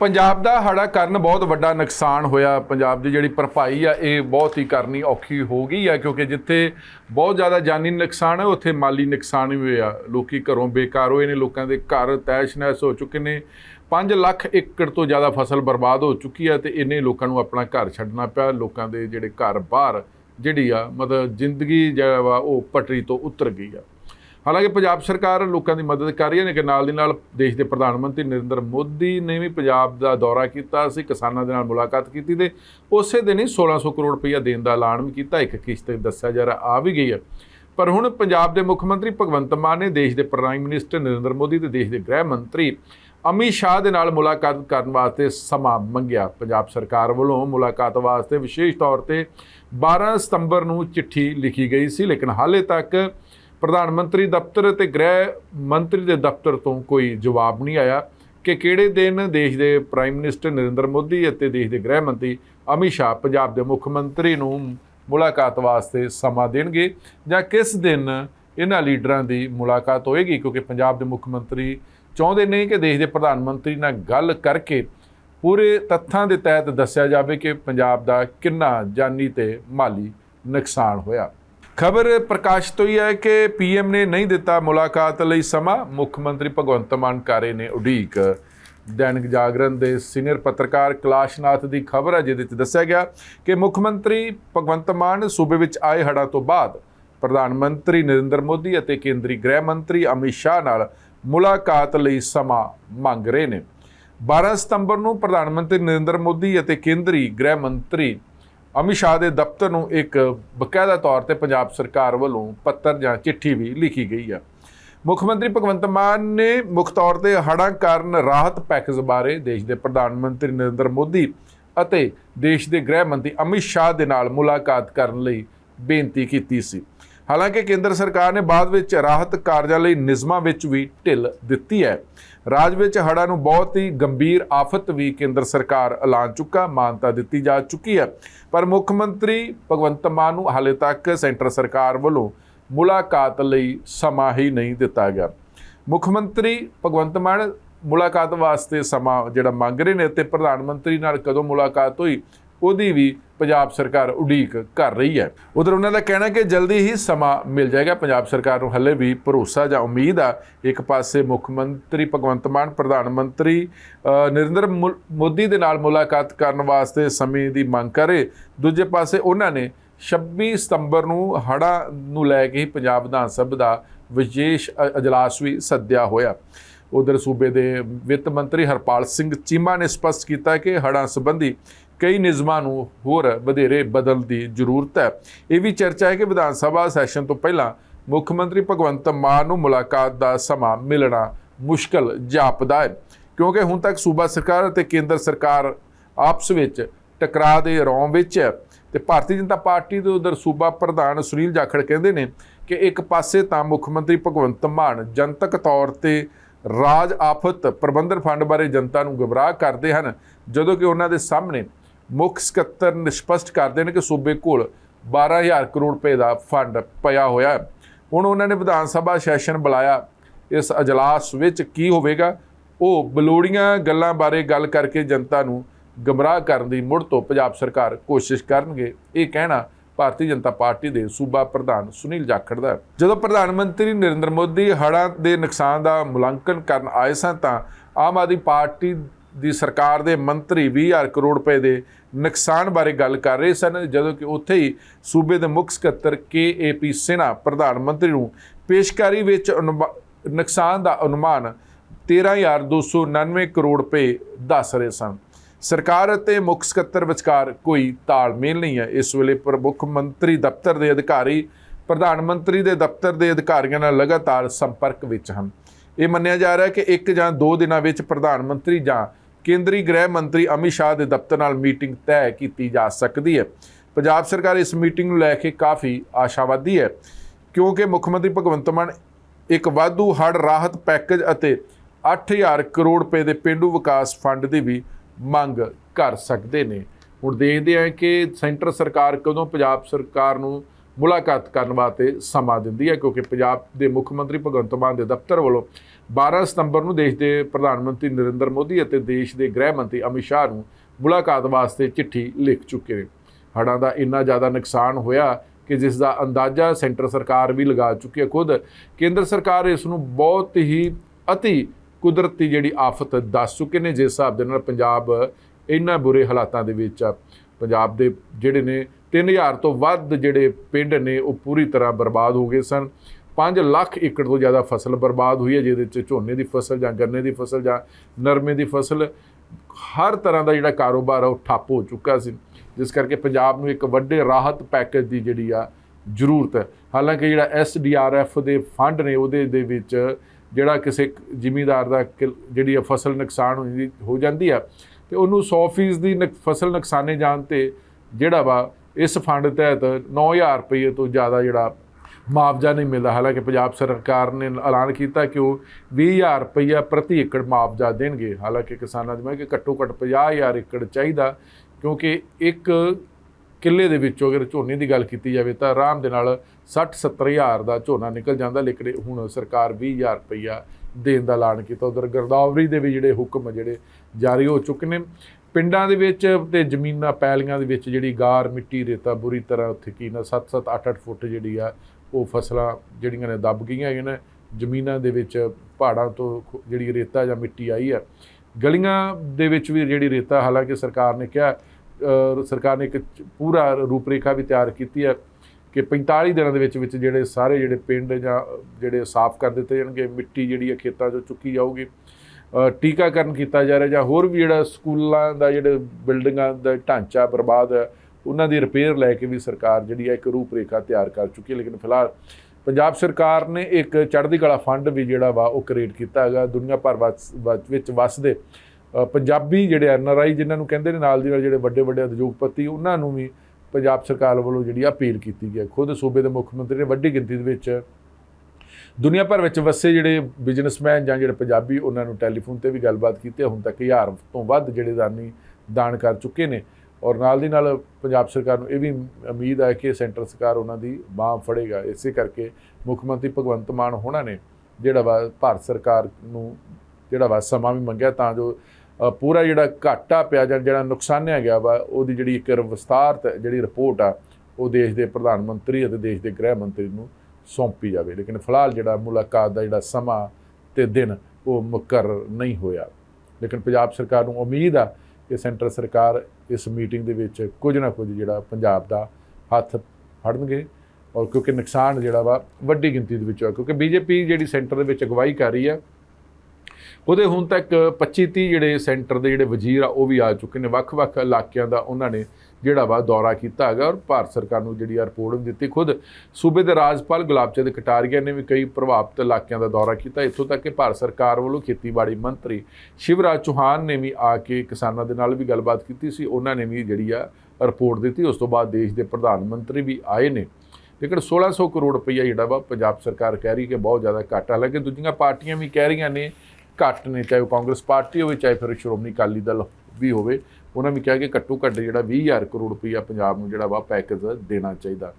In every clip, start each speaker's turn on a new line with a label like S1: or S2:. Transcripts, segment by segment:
S1: ਪੰਜਾਬ ਦਾ ਹੜਾ ਕਾਰਨ ਬਹੁਤ ਵੱਡਾ ਨੁਕਸਾਨ ਹੋਇਆ। ਪੰਜਾਬ ਦੀ ਜਿਹੜੀ ਭਰਪਾਈ ਆ, ਇਹ ਬਹੁਤ ਹੀ ਕਰਨੀ ਔਖੀ ਹੋ ਗਈ ਆ, ਕਿਉਂਕਿ ਜਿੱਥੇ ਬਹੁਤ ਜ਼ਿਆਦਾ ਜਾਨੀ ਨੁਕਸਾਨ ਹੈ ਉੱਥੇ ਮਾਲੀ ਨੁਕਸਾਨ ਵੀ ਹੋਇਆ। ਲੋਕੀ ਘਰੋਂ ਬੇਕਾਰ ਹੋਏ ਨੇ, ਲੋਕਾਂ ਦੇ ਘਰ ਤੈਸ਼ ਨੈਸ਼ ਹੋ ਚੁੱਕੇ ਨੇ। 5 ਲੱਖ ਏਕੜ ਤੋਂ ਜ਼ਿਆਦਾ ਫਸਲ ਬਰਬਾਦ ਹੋ ਚੁੱਕੀ ਆ ਤੇ ਇੰਨੇ ਲੋਕਾਂ ਨੂੰ ਆਪਣਾ ਘਰ ਛੱਡਣਾ ਪਿਆ। ਲੋਕਾਂ ਦੇ ਜਿਹੜੇ ਘਰ ਬਾਹਰ ਜਿਹੜੀ ਆ, ਮਤਲਬ ਜ਼ਿੰਦਗੀ ਜਿਹੜਾ ਵਾ, ਉਹ ਪਟਰੀ ਤੋਂ ਉਤਰ ਗਈ ਆ। ਹਾਲਾਂਕਿ ਪੰਜਾਬ ਸਰਕਾਰ ਲੋਕਾਂ ਦੀ ਮਦਦ ਕਰ ਰਹੀ ਹੈ ਕਿ ਨਾਲ ਦੀ ਨਾਲ ਦੇਸ਼ ਦੇ ਪ੍ਰਧਾਨ ਮੰਤਰੀ ਨਰਿੰਦਰ ਮੋਦੀ ਨੇ ਵੀ ਪੰਜਾਬ ਦਾ ਦੌਰਾ ਕੀਤਾ ਸੀ, ਕਿਸਾਨਾਂ ਦੇ ਨਾਲ ਮੁਲਾਕਾਤ ਕੀਤੀ ਤੇ ਉਸੇ ਦਿਨ ਹੀ 1600 ਕਰੋੜ ਰੁਪਈਆ ਦੇਣ ਦਾ ਐਲਾਨ ਵੀ ਕੀਤਾ। ਇੱਕ ਕਿਸ਼ਤ ਦੱਸਿਆ ਜਾ ਰਿਹਾ, ਆ ਵੀ ਗਈ ਹੈ। ਪਰ ਹੁਣ ਪੰਜਾਬ ਦੇ ਮੁੱਖ ਮੰਤਰੀ ਭਗਵੰਤ ਮਾਨ ਨੇ ਦੇਸ਼ ਦੇ ਪ੍ਰਾਈਮ ਮਿਨਿਸਟਰ ਨਰਿੰਦਰ ਮੋਦੀ ਤੇ ਦੇਸ਼ ਦੇ ਗ੍ਰਹਿ ਮੰਤਰੀ ਅਮਿਤ ਸ਼ਾਹ ਦੇ ਨਾਲ ਮੁਲਾਕਾਤ ਕਰਨ ਵਾਸਤੇ ਸਮਾਂ ਮੰਗਿਆ। ਪੰਜਾਬ ਸਰਕਾਰ ਵੱਲੋਂ ਮੁਲਾਕਾਤ ਵਾਸਤੇ ਵਿਸ਼ੇਸ਼ ਤੌਰ ਤੇ 12 ਸਤੰਬਰ ਨੂੰ ਚਿੱਠੀ ਲਿਖੀ ਗਈ ਸੀ, ਲੇਕਿਨ ਹਾਲੇ ਤੱਕ ਪ੍ਰਧਾਨ ਮੰਤਰੀ ਦਫ਼ਤਰ ਅਤੇ ਗ੍ਰਹਿ ਮੰਤਰੀ ਦੇ ਦਫ਼ਤਰ ਤੋਂ ਕੋਈ ਜਵਾਬ ਨਹੀਂ ਆਇਆ ਕਿ ਕਿਹੜੇ ਦਿਨ ਦੇਸ਼ ਦੇ ਪ੍ਰਾਈਮ ਮਿਨਿਸਟਰ ਨਰਿੰਦਰ ਮੋਦੀ ਅਤੇ ਦੇਸ਼ ਦੇ ਗ੍ਰਹਿ ਮੰਤਰੀ ਅਮਿਤ ਸ਼ਾਹ ਪੰਜਾਬ ਦੇ ਮੁੱਖ ਮੰਤਰੀ ਨੂੰ ਮੁਲਾਕਾਤ ਵਾਸਤੇ ਸਮਾਂ ਦੇਣਗੇ ਜਾਂ ਕਿਸ ਦਿਨ ਇਹਨਾਂ ਲੀਡਰਾਂ ਦੀ ਮੁਲਾਕਾਤ ਹੋਏਗੀ? ਕਿਉਂਕਿ ਪੰਜਾਬ ਦੇ ਮੁੱਖ ਮੰਤਰੀ ਚਾਹੁੰਦੇ ਨੇ ਕਿ ਦੇਸ਼ ਦੇ ਪ੍ਰਧਾਨ ਮੰਤਰੀ ਨਾਲ ਗੱਲ ਕਰਕੇ ਪੂਰੇ ਤੱਥਾਂ ਦੇ ਤਹਿਤ ਦੱਸਿਆ ਜਾਵੇ ਕਿ ਪੰਜਾਬ ਦਾ ਕਿੰਨਾ ਜਾਨੀ ਤੇ ਮਾਲੀ ਨੁਕਸਾਨ ਹੋਇਆ। ਖਬਰ ਪ੍ਰਕਾਸ਼ਿਤ ਹੋਈ ਹੈ ਕਿ ਪੀਐਮ ਨੇ ਨਹੀਂ ਦਿੱਤਾ ਮੁਲਾਕਾਤ ਲਈ ਸਮਾਂ। ਮੁੱਖ ਮੰਤਰੀ ਭਗਵੰਤ ਮਾਨ ਕਾਰੇ ਨੇ ਉਡੀਕ। ਦੈਨਿਕ ਜਾਗਰਣ ਦੇ ਸੀਨੀਅਰ ਪੱਤਰਕਾਰ ਕਲਾਸ਼ਨਾਥ ਦੀ ਖਬਰ ਹੈ, ਜਿਹਦੇ ਵਿੱਚ ਦੱਸਿਆ ਗਿਆ ਕਿ ਮੁੱਖ ਮੰਤਰੀ ਭਗਵੰਤ ਮਾਨ ਸੂਬੇ ਵਿੱਚ ਆਏ ਹੜ੍ਹਾਂ ਤੋਂ ਬਾਅਦ ਪ੍ਰਧਾਨ ਮੰਤਰੀ ਨਰਿੰਦਰ ਮੋਦੀ ਅਤੇ ਕੇਂਦਰੀ ਗ੍ਰਹਿ ਮੰਤਰੀ ਅਮਿਤ ਸ਼ਾਹ ਨਾਲ ਮੁਲਾਕਾਤ ਲਈ ਸਮਾਂ ਮੰਗ ਰਹੇ ਨੇ। 12 ਸਤੰਬਰ ਨੂੰ ਪ੍ਰਧਾਨ ਮੰਤਰੀ ਨਰਿੰਦਰ ਮੋਦੀ ਅਤੇ ਕੇਂਦਰੀ ਗ੍ਰਹਿ ਮੰਤਰੀ ਅਮਿਤ ਸ਼ਾਹ ਦੇ ਦਫ਼ਤਰ ਨੂੰ ਇੱਕ ਬਕਾਇਦਾ ਤੌਰ ਤੇ ਪੰਜਾਬ ਸਰਕਾਰ ਵੱਲੋਂ ਪੱਤਰ ਜਾਂ ਚਿੱਠੀ ਵੀ ਲਿਖੀ ਗਈ ਹੈ ਮੁੱਖ ਮੰਤਰੀ ਭਗਵੰਤ ਮਾਨ ਨੇ ਮੁੱਖ ਤੌਰ ਤੇ ਹੜ੍ਹਾਂ ਕਾਰਨ ਰਾਹਤ ਪੈਕੇਜ ਬਾਰੇ ਦੇਸ਼ ਦੇ ਪ੍ਰਧਾਨ ਮੰਤਰੀ ਨਰਿੰਦਰ ਮੋਦੀ ਅਤੇ ਦੇਸ਼ ਦੇ ਗ੍ਰਹਿ ਮੰਤਰੀ ਅਮਿਤ ਸ਼ਾਹ ਦੇ ਨਾਲ ਮੁਲਾਕਾਤ ਕਰਨ ਲਈ ਬੇਨਤੀ ਕੀਤੀ ਸੀ। ਹਾਲਾਂਕਿ ਕੇਂਦਰ ਸਰਕਾਰ ਨੇ ਬਾਅਦ ਵਿੱਚ ਰਾਹਤ ਕਾਰਜਾਂ ਲਈ ਨਿਯਮਾਂ ਵਿੱਚ ਵੀ ਢਿੱਲ ਦਿੱਤੀ ਹੈ। ਰਾਜ ਵਿੱਚ ਹੜ੍ਹਾਂ ਨੂੰ ਬਹੁਤ ਹੀ ਗੰਭੀਰ ਆਫਤ ਵੀ ਕੇਂਦਰ ਸਰਕਾਰ ਐਲਾਨ ਚੁੱਕਾ, ਮਾਨਤਾ ਦਿੱਤੀ ਜਾ ਚੁੱਕੀ ਹੈ। ਪਰ ਮੁੱਖ ਮੰਤਰੀ ਭਗਵੰਤ ਮਾਨ ਨੂੰ ਹਾਲੇ ਤੱਕ ਸੈਂਟਰ ਸਰਕਾਰ ਵੱਲੋਂ ਮੁਲਾਕਾਤ ਲਈ ਸਮਾਂ ਹੀ ਨਹੀਂ ਦਿੱਤਾ ਗਿਆ। ਮੁੱਖ ਮੰਤਰੀ ਭਗਵੰਤ ਮਾਨ ਮੁਲਾਕਾਤ ਵਾਸਤੇ ਸਮਾਂ ਜਿਹੜਾ ਮੰਗ ਰਹੇ ਨੇ ਤੇ ਪ੍ਰਧਾਨ ਮੰਤਰੀ ਨਾਲ ਕਦੋਂ ਮੁਲਾਕਾਤ ਹੋਈ ਉਹਦੀ ਵੀ ਪੰਜਾਬ ਸਰਕਾਰ ਉਡੀਕ ਕਰ ਰਹੀ ਹੈ। ਉਧਰ ਉਹਨਾਂ ਦਾ ਕਹਿਣਾ ਕਿ ਜਲਦੀ ਹੀ ਸਮਾਂ ਮਿਲ ਜਾਏਗਾ। ਪੰਜਾਬ ਸਰਕਾਰ ਨੂੰ ਹੱਲੇ ਵੀ ਭਰੋਸਾ ਜਾਂ ਉਮੀਦ ਆ, ਇੱਕ ਪਾਸੇ ਮੁੱਖ ਮੰਤਰੀ ਭਗਵੰਤ ਮਾਨ, ਪ੍ਰਧਾਨ ਮੰਤਰੀ ਨਰਿੰਦਰ ਮੋ- ਮੋਦੀ ਦੇ ਨਾਲ ਮੁਲਾਕਾਤ ਕਰਨ ਵਾਸਤੇ ਸਮੇਂ ਦੀ ਮੰਗ ਕਰੇ। ਦੂਜੇ ਪਾਸੇ ਉਹਨਾਂ ਨੇ 26 ਸਤੰਬਰ ਨੂੰ ਹੜਾ ਨੂੰ ਲੈ ਕੇ ਹੀ ਪੰਜਾਬ ਵਿਧਾਨ ਸਭਾ ਦਾ ਵਿਸ਼ੇਸ਼ ਅ- ਅਜਲਾਸ ਵੀ ਸੱਦਿਆ ਹੋਇਆ। ਉਧਰ ਸੂਬੇ ਦੇ ਵਿੱਤ ਮੰਤਰੀ ਹਰਪਾਲ ਸਿੰਘ ਚੀਮਾ ਨੇ ਸਪਸ਼ਟ ਕੀਤਾ ਕਿ ਹੜ੍ਹਾਂ ਸੰਬੰਧੀ ਕਈ ਨਿਯਮਾਂ ਨੂੰ ਹੋਰ ਵਧੇਰੇ ਬਦਲ ਦੀ ਜ਼ਰੂਰਤ ਹੈ। ਇਹ ਵੀ ਚਰਚਾ ਹੈ ਕਿ ਵਿਧਾਨ ਸਭਾ ਸੈਸ਼ਨ ਤੋਂ ਪਹਿਲਾਂ ਮੁੱਖ ਮੰਤਰੀ ਭਗਵੰਤ ਮਾਨ ਨੂੰ ਮੁਲਾਕਾਤ ਦਾ ਸਮਾਂ ਮਿਲਣਾ ਮੁਸ਼ਕਲ ਜਾਪਦਾ ਹੈ, ਕਿਉਂਕਿ ਹੁਣ ਤੱਕ ਸੂਬਾ ਸਰਕਾਰ ਅਤੇ ਕੇਂਦਰ ਸਰਕਾਰ ਆਪਸ ਵਿੱਚ ਟਕਰਾਅ ਦੇ ਰੌਂ ਵਿੱਚ ਹੈ ਤੇ ਭਾਰਤੀ ਜਨਤਾ ਪਾਰਟੀ ਦੇ ਉਧਰ ਸੂਬਾ ਪ੍ਰਧਾਨ ਸੁਨੀਲ ਜਾਖੜ ਕਹਿੰਦੇ ਨੇ ਕਿ ਇੱਕ ਪਾਸੇ ਤਾਂ ਮੁੱਖ ਮੰਤਰੀ ਭਗਵੰਤ ਮਾਨ ਜਨਤਕ ਤੌਰ ਤੇ ਰਾਜ ਆਫਤ ਪ੍ਰਬੰਧਨ ਫੰਡ ਬਾਰੇ ਜਨਤਾ ਨੂੰ ਗਮਰਾਹ ਕਰਦੇ ਹਨ, ਜਦੋਂ ਕਿ ਉਹਨਾਂ ਦੇ ਸਾਹਮਣੇ ਮੁੱਖ ਸਕੱਤਰ ਨਿਸ਼ਪਸ਼ਟ ਕਰਦੇ ਨੇ ਕਿ ਸੂਬੇ ਕੋਲ 12000 ਕਰੋੜ ਰੁਪਏ ਦਾ ਫੰਡ ਪਿਆ ਹੋਇਆ ਹੈ। ਹੁਣ ਉਹਨਾਂ ਨੇ ਵਿਧਾਨ ਸਭਾ ਸੈਸ਼ਨ ਬੁਲਾਇਆ। ਇਸ ਅਜਲਾਸ ਵਿੱਚ ਕੀ ਹੋਵੇਗਾ? ਉਹ ਬਲੋੜੀਆਂ ਗੱਲਾਂ ਬਾਰੇ ਗੱਲ ਕਰਕੇ ਜਨਤਾ ਨੂੰ ਗਮਰਾਹ ਕਰਨ ਦੀ ਮੁੜ ਤੋਂ ਪੰਜਾਬ ਸਰਕਾਰ ਕੋਸ਼ਿਸ਼ ਕਰਨਗੇ। ਇਹ ਕਹਿਣਾ ਭਾਰਤੀ ਜਨਤਾ ਪਾਰਟੀ ਦੇ ਸੂਬਾ ਪ੍ਰਧਾਨ ਸੁਨੀਲ ਜਾਖੜ ਦਾ ਜਦੋਂ ਪ੍ਰਧਾਨ ਮੰਤਰੀ ਨਰਿੰਦਰ ਮੋਦੀ ਹੜ੍ਹਾਂ ਦੇ ਨੁਕਸਾਨ ਦਾ ਮੁਲਾਂਕਣ ਕਰਨ ਆਏ ਸਨ ਤਾਂ ਆਮ ਆਦਮੀ ਪਾਰਟੀ ਦੀ ਸਰਕਾਰ ਦੇ ਮੰਤਰੀ 20000 ਕਰੋੜ ਰੁਪਏ ਦੇ ਨੁਕਸਾਨ ਬਾਰੇ ਗੱਲ ਕਰ ਰਹੇ ਸਨ, ਜਦੋਂ ਕਿ ਉੱਥੇ ਹੀ ਸੂਬੇ ਦੇ ਮੁੱਖ ਸਕੱਤਰ ਕੇ ਏ ਪੀ ਸਿਨਾ ਪ੍ਰਧਾਨ ਮੰਤਰੀ ਨੂੰ ਪੇਸ਼ਕਾਰੀ ਵਿੱਚ ਅਨੁਮਾ- ਨੁਕਸਾਨ ਦਾ ਅਨੁਮਾਨ 13299 ਕਰੋੜ ਰੁਪਏ ਦੱਸ ਰਹੇ ਸਨ। ਸਰਕਾਰ ਅਤੇ ਮੁੱਖ ਸਕੱਤਰ ਵਿਚਕਾਰ ਕੋਈ ਤਾਲਮੇਲ ਨਹੀਂ ਹੈ। ਇਸ ਵੇਲੇ ਪ੍ਰਮੁੱਖ ਮੰਤਰੀ ਦਫ਼ਤਰ ਦੇ ਅਧਿਕਾਰੀ, ਪ੍ਰਧਾਨ ਮੰਤਰੀ ਦੇ ਦਫ਼ਤਰ ਦੇ ਅਧਿਕਾਰੀਆਂ ਨਾਲ ਲਗਾਤਾਰ ਸੰਪਰਕ ਵਿੱਚ ਹਨ। ਇਹ ਮੰਨਿਆ ਜਾ ਰਿਹਾ ਹੈ ਕਿ ਇੱਕ ਜਾਂ ਦੋ ਦਿਨਾਂ ਵਿੱਚ ਪ੍ਰਧਾਨ ਮੰਤਰੀ ਜਾਂ ਕੇਂਦਰੀ ਗ੍ਰਹਿ ਮੰਤਰੀ ਅਮਿਤ ਸ਼ਾਹ ਦੇ ਦਫ਼ਤਰ ਨਾਲ ਮੀਟਿੰਗ ਤੈਅ ਕੀਤੀ ਜਾ ਸਕਦੀ ਹੈ। ਪੰਜਾਬ ਸਰਕਾਰ ਇਸ ਮੀਟਿੰਗ ਨੂੰ ਲੈ ਕੇ ਕਾਫੀ ਆਸ਼ਾਵਾਦੀ ਹੈ, ਕਿਉਂਕਿ ਮੁੱਖ ਮੰਤਰੀ ਭਗਵੰਤ ਮਾਨ ਇੱਕ ਵਾਧੂ ਹੜ੍ਹ ਰਾਹਤ ਪੈਕੇਜ ਅਤੇ 8000 ਕਰੋੜ ਰੁਪਏ ਦੇ ਪਿੰਡੂ ਵਿਕਾਸ ਫੰਡ ਦੀ ਵੀ ਮੰਗ ਕਰ ਸਕਦੇ ਨੇ। ਹੁਣ ਦੇਖਦੇ ਹਾਂ ਕਿ ਸੈਂਟਰ ਸਰਕਾਰ ਕਦੋਂ ਪੰਜਾਬ ਸਰਕਾਰ ਨੂੰ ਮੁਲਾਕਾਤ ਕਰਨ ਵਾਸਤੇ ਸਮਾਂ ਦਿੰਦੀ ਹੈ, ਕਿਉਂਕਿ ਪੰਜਾਬ ਦੇ ਮੁੱਖ ਮੰਤਰੀ ਭਗਵੰਤ ਮਾਨ ਦੇ ਦਫ਼ਤਰ ਵੱਲੋਂ 12 ਸਤੰਬਰ ਨੂੰ ਦੇਸ਼ ਦੇ ਪ੍ਰਧਾਨ ਮੰਤਰੀ ਨਰਿੰਦਰ ਮੋਦੀ ਅਤੇ ਦੇਸ਼ ਦੇ ਗ੍ਰਹਿ ਮੰਤਰੀ ਅਮਿਤ ਸ਼ਾਹ ਨੂੰ ਮੁਲਾਕਾਤ ਵਾਸਤੇ ਚਿੱਠੀ ਲਿਖ ਚੁੱਕੇ ਨੇ। ਹੜ੍ਹਾਂ ਦਾ ਇੰਨਾ ਜ਼ਿਆਦਾ ਨੁਕਸਾਨ ਹੋਇਆ ਕਿ ਜਿਸ ਦਾ ਅੰਦਾਜ਼ਾ ਸੈਂਟਰ ਸਰਕਾਰ ਵੀ ਲਗਾ ਚੁੱਕੀ ਹੈ ਖੁਦ, ਕੇਂਦਰ ਸਰਕਾਰ ਇਸ ਨੂੰ ਬਹੁਤ ਹੀ ਅਤੀ ਕੁਦਰਤੀ ਜਿਹੜੀ ਆਫਤ ਦੱਸ ਚੁੱਕੇ ਨੇ, ਜਿਸ ਹਿਸਾਬ ਦੇ ਨਾਲ ਪੰਜਾਬ ਇੰਨਾ ਬੁਰੇ ਹਾਲਾਤਾਂ ਦੇ ਵਿੱਚ ਆ। ਪੰਜਾਬ ਦੇ ਜਿਹੜੇ ਨੇ 3000 ਤੋਂ ਵੱਧ ਜਿਹੜੇ ਪਿੰਡ ਨੇ, ਉਹ ਪੂਰੀ ਤਰ੍ਹਾਂ ਬਰਬਾਦ ਹੋ ਗਏ ਸਨ। 5 ਲੱਖ ਏਕੜ ਤੋਂ ਜ਼ਿਆਦਾ ਫਸਲ ਬਰਬਾਦ ਹੋਈ ਹੈ, ਜਿਹਦੇ ਵਿੱਚ ਝੋਨੇ ਦੀ ਫਸਲ ਜਾਂ ਗੰਨੇ ਦੀ ਫਸਲ ਜਾਂ ਨਰਮੇ ਦੀ ਫਸਲ, ਹਰ ਤਰ੍ਹਾਂ ਦਾ ਜਿਹੜਾ ਕਾਰੋਬਾਰ ਆ, ਉਹ ਠੱਪ ਹੋ ਚੁੱਕਾ ਸੀ। ਜਿਸ ਕਰਕੇ ਪੰਜਾਬ ਨੂੰ ਇੱਕ ਵੱਡੇ ਰਾਹਤ ਪੈਕੇਜ ਦੀ ਜਿਹੜੀ ਆ, ਜ਼ਰੂਰਤ ਹੈ। ਹਾਲਾਂਕਿ ਜਿਹੜਾ ਐਸਡੀਆਰਐਫ ਦੇ ਫੰਡ ਨੇ, ਉਹਦੇ ਦੇ ਵਿੱਚ ਜਿਹੜਾ ਕਿਸੇ ਜ਼ਿਮੀਦਾਰ ਦਾ ਕਿਲ- ਜਿਹੜੀ ਆ ਫਸਲ ਨੁਕਸਾਨ ਹੋਈ ਹੋ ਜਾਂਦੀ ਆ, ਤੇ ਉਹਨੂੰ 100% ਦੀ ਨੁਕ- ਫਸਲ ਨੁਕਸਾਨੇ ਜਾਣ ਤੇ ਜਿਹੜਾ ਵਾ ਇਸ ਫੰਡ ਤਹਿਤ 9000 ਰੁਪਏ ਤੋਂ ਜ਼ਿਆਦਾ ਜਿਹੜਾ ਮੁਆਵਜ਼ਾ ਨਹੀਂ ਮਿਲਦਾ। ਹਾਲਾਂਕਿ ਪੰਜਾਬ ਸਰਕਾਰ ਨੇ ਐਲਾਨ ਕੀਤਾ ਕਿ ਉਹ 20000 ਰੁਪਇਆ ਪ੍ਰਤੀ ਏਕੜ ਮੁਆਵਜ਼ਾ ਦੇਣਗੇ। ਹਾਲਾਂਕਿ ਕਿਸਾਨਾਂ ਦੀ ਮੈਂ ਕਿ ਘੱਟੋ ਘੱਟ 50000 ਏਕੜ ਚਾਹੀਦਾ, ਕਿਉਂਕਿ ਇੱਕ ਕਿੱਲੇ ਦੇ ਵਿੱਚੋਂ ਅਗਰ ਝੋਨੇ ਦੀ ਗੱਲ ਕੀਤੀ ਜਾਵੇ ਤਾਂ ਆਰਾਮ ਦੇ ਨਾਲ 60 70000 ਦਾ ਝੋਨਾ ਨਿਕਲ ਜਾਂਦਾ, ਲੇਕਿਨ ਹੁਣ ਸਰਕਾਰ 20000 ਰੁਪਇਆ ਦੇਣ ਦਾ ਐਲਾਨ ਕੀਤਾ। ਉਧਰ ਗਰਦਾਵਰੀ ਦੇ ਵੀ ਜਿਹੜੇ ਹੁਕਮ ਜਿਹੜੇ ਜਾਰੀ ਹੋ ਚੁੱਕੇ ਨੇ ਪਿੰਡਾਂ ਦੇ ਵਿੱਚ ਤੇ ਜ਼ਮੀਨਾਂ ਪੈਲੀਆਂ ਦੇ ਵਿੱਚ ਜਿਹੜੀ ਗਾਰ ਮਿੱਟੀ ਰੇਤਾ ਬੁਰੀ ਤਰ੍ਹਾਂ ਉੱਥੇ ਕੀ ਨਾ 7-7 8-8 ਫੁੱਟ ਜਿਹੜੀ ਆ, ਉਹ ਫਸਲਾਂ ਜਿਹੜੀਆਂ ਨੇ ਦੱਬ ਗਈਆਂ ਹੈਗੀਆਂ ਨੇ। ਜ਼ਮੀਨਾਂ ਦੇ ਵਿੱਚ ਪਹਾੜਾਂ ਤੋਂ ਖੁ- ਜਿਹੜੀ ਰੇਤਾ ਜਾਂ ਮਿੱਟੀ ਆਈ ਹੈ ਗਲੀਆਂ ਦੇ ਵਿੱਚ ਵੀ ਜਿਹੜੀ ਰੇਤਾ ਹਾਲਾਂਕਿ ਸਰਕਾਰ ਨੇ ਕਿਹਾ ਸਰਕਾਰ ਨੇ ਇੱਕ ਪੂਰਾ ਰੂਪਰੇਖਾ ਵੀ ਤਿਆਰ ਕੀਤੀ ਹੈ ਕਿ 45 ਦਿਨਾਂ ਦੇ ਵਿੱਚ ਵਿੱਚ ਜਿਹੜੇ ਸਾਰੇ ਜਿਹੜੇ ਪਿੰਡ ਜਾਂ ਜਿਹੜੇ ਸਾਫ਼ ਕਰ ਦਿੱਤੇ ਜਾਣਗੇ, ਮਿੱਟੀ ਜਿਹੜੀ ਹੈ ਖੇਤਾਂ 'ਚੋਂ ਚੁੱਕੀ ਜਾਊਗੀ। ਟੀਕਾਕਰਨ ਕੀਤਾ ਜਾ ਰਿਹਾ ਜਾਂ ਹੋਰ ਵੀ ਜਿਹੜਾ ਸਕੂਲਾਂ ਦਾ, ਜਿਹੜੇ ਬਿਲਡਿੰਗਾਂ ਦਾ ਢਾਂਚਾ ਬਰਬਾਦ ਹੈ, ਉਹਨਾਂ ਦੀ ਰਿਪੇਅਰ ਲੈ ਕੇ ਵੀ ਸਰਕਾਰ ਜਿਹੜੀ ਹੈ ਇੱਕ ਰੂਪਰੇਖਾ ਤਿਆਰ ਕਰ ਚੁੱਕੀ ਹੈ। ਲੇਕਿਨ ਫਿਲਹਾਲ ਪੰਜਾਬ ਸਰਕਾਰ ਨੇ ਇੱਕ ਚੜ੍ਹਦੀ ਕਲਾ ਫੰਡ ਵੀ ਜਿਹੜਾ ਵਾ ਉਹ ਕ੍ਰੀਏਟ ਕੀਤਾ ਹੈਗਾ। ਦੁਨੀਆ ਭਰ ਵਸ- ਵਸ- ਵਿੱਚ ਵਸਦੇ ਪੰਜਾਬੀ ਜਿਹੜੇ ਐਨਆਰਆਈ ਜਿਨ੍ਹਾਂ ਨੂੰ ਕਹਿੰਦੇ ਨੇ, ਨਾਲ ਦੀ ਨਾਲ ਜਿਹੜੇ ਵੱਡੇ ਵੱਡੇ ਉਦਯੋਗਪਤੀ, ਉਹਨਾਂ ਨੂੰ ਵੀ ਪੰਜਾਬ ਸਰਕਾਰ ਵੱਲੋਂ ਜਿਹੜੀ ਆ ਅਪੀਲ ਕੀਤੀ ਗਈ ਹੈ। ਖੁਦ ਸੂਬੇ ਦੇ ਮੁੱਖ ਮੰਤਰੀ ਨੇ ਵੱਡੀ ਗਿਣਤੀ ਦੇ ਵਿੱਚ ਦੁਨੀਆ ਭਰ ਵਿੱਚ ਵਸੇ ਜਿਹੜੇ ਬਿਜ਼ਨਸਮੈਨ ਜਾਂ ਜਿਹੜੇ ਪੰਜਾਬੀ, ਉਹਨਾਂ ਨੂੰ ਟੈਲੀਫੋਨ ਤੇ ਵੀ ਗੱਲਬਾਤ ਕੀਤੀ ਹੈ। ਹੁਣ ਤੱਕ ਹਜ਼ਾਰ ਤੋਂ ਵੱਧ ਜਿਹੜੇ ਦਾਨੀ ਦਾਨ ਕਰ ਚੁੱਕੇ ਨੇ ਔਰ ਨਾਲ ਦੀ ਨਾਲ ਪੰਜਾਬ ਸਰਕਾਰ ਨੂੰ ਇਹ ਵੀ ਉਮੀਦ ਹੈ ਕਿ ਸੈਂਟਰ ਸਰਕਾਰ ਉਹਨਾਂ ਦੀ ਬਾਹ ਫੜੇਗਾ ਇਸੇ ਕਰਕੇ ਮੁੱਖ ਮੰਤਰੀ ਭਗਵੰਤ ਮਾਨ ਹੋਣਾ ਨੇ ਜਿਹੜਾ ਵਾ ਭਾਰਤ ਸਰਕਾਰ ਨੂੰ ਜਿਹੜਾ ਵਾ ਸਮਾਂ ਵੀ ਮੰਗਿਆ ਤਾਂ ਜੋ ਪੂਰਾ ਜਿਹੜਾ ਘਾਟਾ ਪਿਆ ਜਾਂ ਜਿਹੜਾ ਨੁਕਸਾਨਿਆ ਗਿਆ ਵਾ, ਉਹਦੀ ਜਿਹੜੀ ਇੱਕ ਵਿਸਤਾਰਤ ਜਿਹੜੀ ਰਿਪੋਰਟ ਆ, ਉਹ ਦੇਸ਼ ਦੇ ਪ੍ਰਧਾਨ ਮੰਤਰੀ ਅਤੇ ਦੇਸ਼ ਦੇ ਗ੍ਰਹਿ ਮੰਤਰੀ ਨੂੰ ਸੌਂਪੀ ਜਾਵੇ, ਲੇਕਿਨ ਫਿਲਹਾਲ ਜਿਹੜਾ ਮੁਲਾਕਾਤ ਦਾ ਜਿਹੜਾ ਸਮਾਂ ਤੇ ਦਿਨ ਉਹ ਮੁਕਰਰ ਨਹੀਂ ਹੋਇਆ। ਲੇਕਿਨ ਪੰਜਾਬ ਸਰਕਾਰ ਨੂੰ ਉਮੀਦ ਆ ਕਿ ਸੈਂਟਰ ਸਰਕਾਰ ਇਸ ਮੀਟਿੰਗ ਦੇ ਵਿੱਚ ਕੁਝ ਨਾ ਕੁਝ ਜਿਹੜਾ ਪੰਜਾਬ ਦਾ ਹੱਥ ਫੜਨਗੇ ਔਰ ਕਿਉਂਕਿ ਨੁਕਸਾਨ ਜਿਹੜਾ ਵਾ ਵੱਡੀ ਗਿਣਤੀ ਦੇ ਵਿੱਚ ਹੋਇਆ ਕਿਉਂਕਿ ਬੀਜੇਪੀ ਜਿਹੜੀ ਸੈਂਟਰ ਦੇ ਵਿੱਚ ਅਗਵਾਈ ਕਰ ਰਹੀ ਆ ਉਹਦੇ ਹੁਣ ਤੱਕ 25 30 ਜਿਹੜੇ ਸੈਂਟਰ ਦੇ ਜਿਹੜੇ ਵਜ਼ੀਰ ਆ, ਉਹ ਵੀ ਆ ਚੁੱਕੇ ਨੇ। ਵੱਖ-ਵੱਖ ਇਲਾਕਿਆਂ ਦਾ ਉਹਨਾਂ ਨੇ ਜਿਹੜਾ ਵਾ ਦੌਰਾ ਕੀਤਾ ਹੈਗਾ ਔਰ ਭਾਰਤ ਸਰਕਾਰ ਨੂੰ ਜਿਹੜੀ ਆ ਰਿਪੋਰਟ ਵੀ ਦਿੱਤੀ। ਖੁਦ ਸੂਬੇ ਦੇ ਰਾਜਪਾਲ ਗੁਲਾਬ ਚੰਦ ਕਟਾਰੀਆ ਨੇ ਵੀ ਕਈ ਪ੍ਰਭਾਵਿਤ ਇਲਾਕਿਆਂ ਦਾ ਦੌਰਾ ਕੀਤਾ। ਇੱਥੋਂ ਤੱਕ ਕਿ ਭਾਰਤ ਸਰਕਾਰ ਵੱਲੋਂ ਖੇਤੀਬਾੜੀ ਮੰਤਰੀ ਸ਼ਿਵਰਾਜ ਚੌਹਾਨ ਨੇ ਵੀ ਆ ਕੇ ਕਿਸਾਨਾਂ ਦੇ ਨਾਲ ਵੀ ਗੱਲਬਾਤ ਕੀਤੀ ਸੀ। ਉਹਨਾਂ ਨੇ ਵੀ ਜਿਹੜੀ ਆ ਰਿਪੋਰਟ ਦਿੱਤੀ। ਉਸ ਤੋਂ ਬਾਅਦ ਦੇਸ਼ ਦੇ ਪ੍ਰਧਾਨ ਮੰਤਰੀ ਵੀ ਆਏ ਨੇ। ਲੇਕਿਨ 1600 ਕਰੋੜ ਰੁਪਈਆ ਜਿਹੜਾ ਵਾ ਪੰਜਾਬ ਸਰਕਾਰ ਕਹਿ ਰਹੀ ਕਿ ਬਹੁਤ ਜ਼ਿਆਦਾ ਘੱਟ। ਹਾਲਾਂਕਿ ਦੂਜੀਆਂ ਪਾਰਟੀਆਂ ਵੀ ਕਹਿ ਰਹੀਆਂ ਨੇ ਘੱਟ ਨੇ, ਚਾਹੇ ਉਹ ਕਾਂਗਰਸ ਪਾਰਟੀ ਹੋਵੇ, ਚਾਹੇ ਫਿਰ ਸ਼੍ਰੋਮਣੀ ਅਕਾਲੀ ਦਲ ਵੀ ਹੋਵੇ, ਉਹਨਾਂ ਵੀ ਕਿਹਾ ਕਿ ਘੱਟੋ ਘੱਟ ਜਿਹੜਾ 20000 ਕਰੋੜ ਰੁਪਈਆ ਪੰਜਾਬ ਨੂੰ ਜਿਹੜਾ ਵਾ ਪੈਕੇਜ ਦੇਣਾ ਚਾਹੀਦਾ।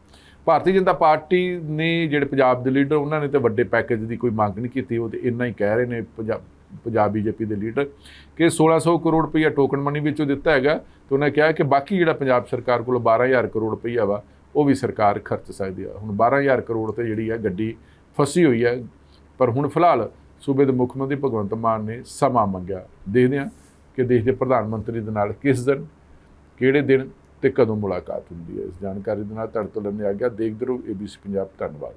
S1: ਭਾਰਤੀ ਜਨਤਾ ਪਾਰਟੀ ਨੇ ਜਿਹੜੇ ਪੰਜਾਬ ਦੇ ਲੀਡਰ, ਉਹਨਾਂ ਨੇ ਤੇ ਵੱਡੇ ਪੈਕੇਜ ਦੀ ਕੋਈ ਮੰਗ ਨਹੀਂ ਕੀਤੀ, ਉਹ ਤੇ ਇੰਨਾ ਹੀ ਕਹਿ ਰਹੇ ਨੇ ਪੰਜਾਬ ਪੰਜਾਬ ਬੀਜੇਪੀ ਦੇ ਲੀਡਰ ਕਿ 1600 ਕਰੋੜ ਰੁਪਈਆ ਟੋਕਨ ਮਨੀ ਵਿੱਚੋਂ ਦਿੱਤਾ ਹੈਗਾ, ਤੇ ਉਹਨਾਂ ਕਿਹਾ ਕਿ ਬਾਕੀ ਜਿਹੜਾ ਪੰਜਾਬ ਸਰਕਾਰ ਕੋਲ 12000 ਕਰੋੜ ਰੁਪਈਆ ਵਾ, ਉਹ ਵੀ ਸਰਕਾਰ ਖਰਚ ਸਕਦੀ ਆ। ਹੁਣ 12000 ਕਰੋੜ ਤੇ ਜਿਹੜੀ ਆ ਗੱਡੀ ਫਸੀ ਹੋਈ ਹੈ ਪਰ ਹੁਣ ਫਿਲਹਾਲ ਸੂਬੇ ਦੇ ਮੁੱਖ ਮੰਤਰੀ ਭਗਵੰਤ ਮਾਨ ਨੇ ਸਮਾਂ ਮੰਗਿਆ। ਦੇਖਦੇ ਹਾਂ ਕਿ ਦੇਸ਼ ਦੇ ਪ੍ਰਧਾਨ ਮੰਤਰੀ ਦੇ ਨਾਲ ਕਿਸ ਦਿਨ, ਕਿਹੜੇ ਦਿਨ ਤੇ ਕਦੋਂ ਮੁਲਾਕਾਤ ਹੁੰਦੀ ਹੈ। ਇਸ ਜਾਣਕਾਰੀ ਦੇ ਨਾਲ ਤੁਹਾਡੇ ਤੋਂ ਲੈਂਦੇ ਆ ਗਿਆ ਦੇਖਦੇ ਰਹੋ ABC ਪੰਜਾਬ। ਧੰਨਵਾਦ।